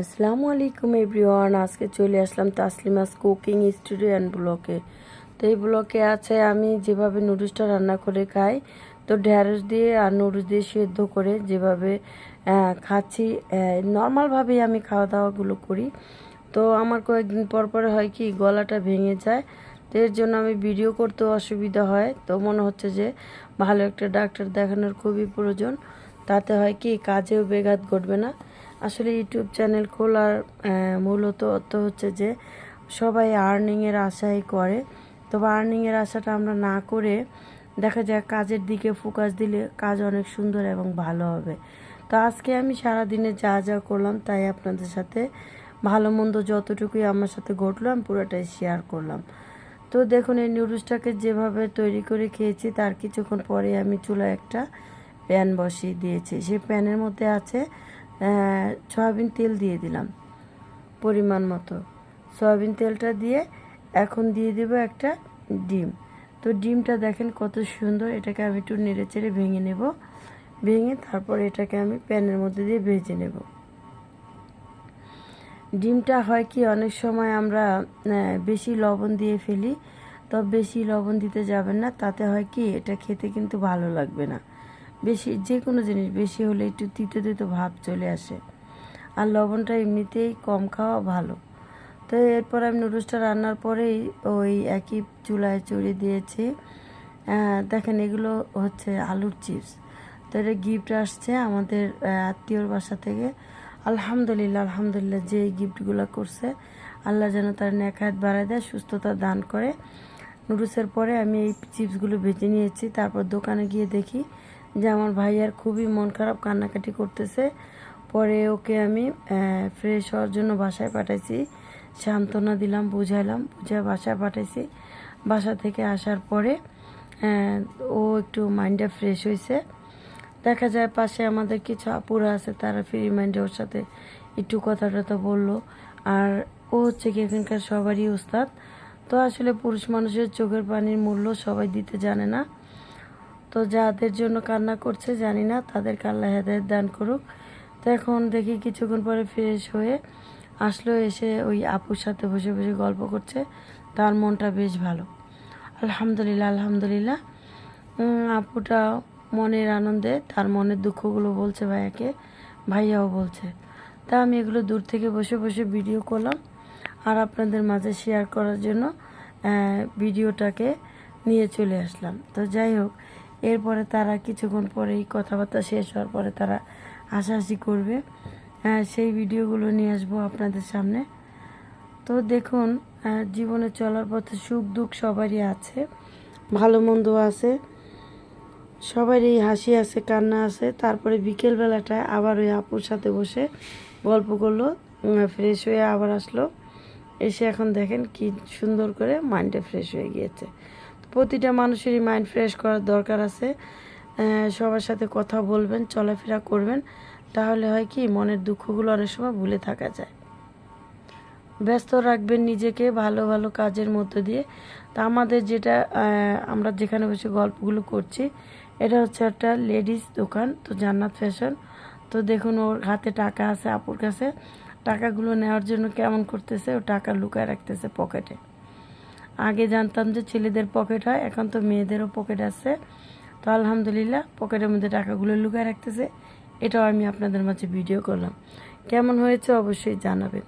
আসসালামু আলাইকুম এভরিওয়ান, আজকে চলে আসলাম তাসলিমাস কুকিং স্টুডিও অ্যান্ড ব্লকে। তো এই ব্লকে আছে আমি যেভাবে নুডলসটা রান্না করে খাই, তো ঢ্যাঁড়স দিয়ে আর নুডলস দিয়ে সেদ্ধ করে যেভাবে খাচ্ছি নর্মালভাবেই আমি খাওয়া দাওয়াগুলো করি। তো আমার কয়েকদিন পর পরে হয় কি, গলাটা ভেঙে যায়, তো এর জন্য আমি ভিডিও করতে অসুবিধা হয়। তো মনে হচ্ছে যে ভালো একটা ডাক্তার দেখানোর খুবই প্রয়োজন, তাতে হয় কি, কাজেও বেঘাত ঘটবে না। আসলে ইউটিউব চ্যানেল খোলার মূলত অর্থ হচ্ছে যে সবাই আর্নিংয়ের আশাই করে। তবে আর্নিংয়ের আশাটা আমরা না করে দেখা যায় কাজের দিকে ফোকাস দিলে কাজ অনেক সুন্দর এবং ভালো হবে। তো আজকে আমি সারাদিনে যা যা করলাম তাই আপনাদের সাথে ভালো মন্দ যতটুকুই আমার সাথে ঘটলো আমি পুরোটাই শেয়ার করলাম। তো দেখুন, এই নুডলসটাকে যেভাবে তৈরি করে খেয়েছি তার কিছুক্ষণ পরে আমি চুলায় একটা প্যান বসিয়ে দিয়েছি। সেই প্যানের মধ্যে আছে সয়াবিন তেল দিয়ে দিলাম, পরিমাণ মতো। সয়াবিন তেলটা দিয়ে এখন দিয়ে দেব একটা ডিম। তো ডিমটা দেখেন কত সুন্দর, এটাকে আমি একটু নেড়ে চেড়ে ভেঙে নেব। ভেঙে তারপর এটাকে আমি প্যানের মধ্যে দিয়ে ভেজে নেব। ডিমটা হয় কি, অনেক সময় আমরা বেশি লবণ দিয়ে ফেলি, তো বেশি লবণ দিতে যাবেন না, তাতে হয় কি, এটা খেতে কিন্তু ভালো লাগবে না। বেশি যে কোনো জিনিস বেশি হলে একটু তিতো তিতো ভাব চলে আসে। আর লবণটা এমনিতেই কম খাওয়া ভালো। তো এরপর আমি নুডলসটা রান্নার পরেই ওই একই চুলায় চড়িয়ে দিয়েছি। দেখেন এগুলো হচ্ছে আলুর চিপস। তো এটা গিফট আসছে আমাদের আত্মীয়র বাসা থেকে। আলহামদুলিল্লাহ আলহামদুলিল্লাহ যে গিফটগুলো করছে, আল্লাহ যেন তার নেখায়াত বাড়ায় দেয়, সুস্থতা দান করে। নুডলসের পরে আমি এই চিপসগুলো ভেজে নিয়েছি। তারপর দোকানে গিয়ে দেখি যে আমার ভাইয়ার খুবই মন খারাপ কান্নাকাটি করতেছে। পরে ওকে আমি ফ্রেশ হওয়ার জন্য বাসায় পাঠাইছি। সান্ত্বনা দিলাম, বুঝাইলাম বুঝে বাসায় পাঠাইছি। বাসা থেকে আসার পরে ও একটু মাইন্ডটা ফ্রেশ হয়েছে দেখা যায় পাশে আমাদের কিছু আপুরা আছে, তারা ফ্রি মাইন্ডে ওর সাথে একটু কথা টথা বলল। আর ও হচ্ছে কি এখানকার সবারই উস্তাদ তো আসলে পুরুষ মানুষের চোখের পানির মূল্য সবাই দিতে জানে না। তো যাদের জন্য কান্না করছে, জানি না, তাদেরকে আল্লাহ হেদায়ত দান করুক। তো এখন দেখি কিছুক্ষণ পরে ফ্রেশ হয়ে আসলো, এসে ওই আপুর সাথে বসে বসে গল্প করছে। তার মনটা বেশ ভালো। আলহামদুলিল্লাহ আলহামদুলিল্লাহ। আপুটা মনের আনন্দে, তার মনের দুঃখগুলো বলছে ভাইয়াকে, ভাইয়াও বলছে। তা আমি এগুলো দূর থেকে বসে বসে ভিডিও করলাম। আর আপনাদের মাঝে শেয়ার করার জন্য ভিডিওটাকে নিয়ে চলে আসলাম। তো যাই হোক এরপরে তারা কিছুক্ষণ পরেই কথাবার্তা শেষ হওয়ার পরে তারা হাসাহাসি করবে। আহ, সেই ভিডিওগুলো নিয়ে আসব আপনাদের সামনে। তো দেখুন জীবনে চলার পথে সুখ দুঃখ সবারই আছে ভালো মন্দ আছে সবারই হাসি আছে কান্না আছে। তারপরে বিকেলবেলাটায় আবার ওই আপুর সাথে বসে গল্প করল ফ্রেশ হয়ে আবার আসলো। এসে এখন দেখেন কি সুন্দর করে মাইন্ডটা ফ্রেশ হয়ে গিয়েছে। প্রতিটা মানুষেরই মাইন্ড ফ্রেশ করার দরকার আছে। সবার সাথে কথা বলবেন, চলাফেরা করবেন, তাহলে হয় কি মনের দুঃখগুলো অনেক সময় ভুলে থাকা যায়। ব্যস্ত রাখবেন নিজেকে ভালো ভালো কাজের মধ্য দিয়ে। তা আমাদের যেটা আমরা যেখানে বসে গল্পগুলো করছি, এটা হচ্ছে একটা লেডিস দোকান, তো জান্নাত ফ্যাশন। তো দেখুন ওর হাতে টাকা আছে, আপুর কাছে। টাকাগুলো নেওয়ার জন্য কেমন করতেছে, ও টাকা লুকায় রাখতেছে পকেটে। আগে জানতাম যে ছেলেদের পকেট হয়, এখন তো মেয়েদেরও পকেট আছে। তো আলহামদুলিল্লাহ, পকেটের মধ্যে টাকাগুলো লুকায় রাখতেছে। এটাও আমি আপনাদের মাঝে ভিডিও করলাম। কেমন হয়েছে অবশ্যই জানাবেন।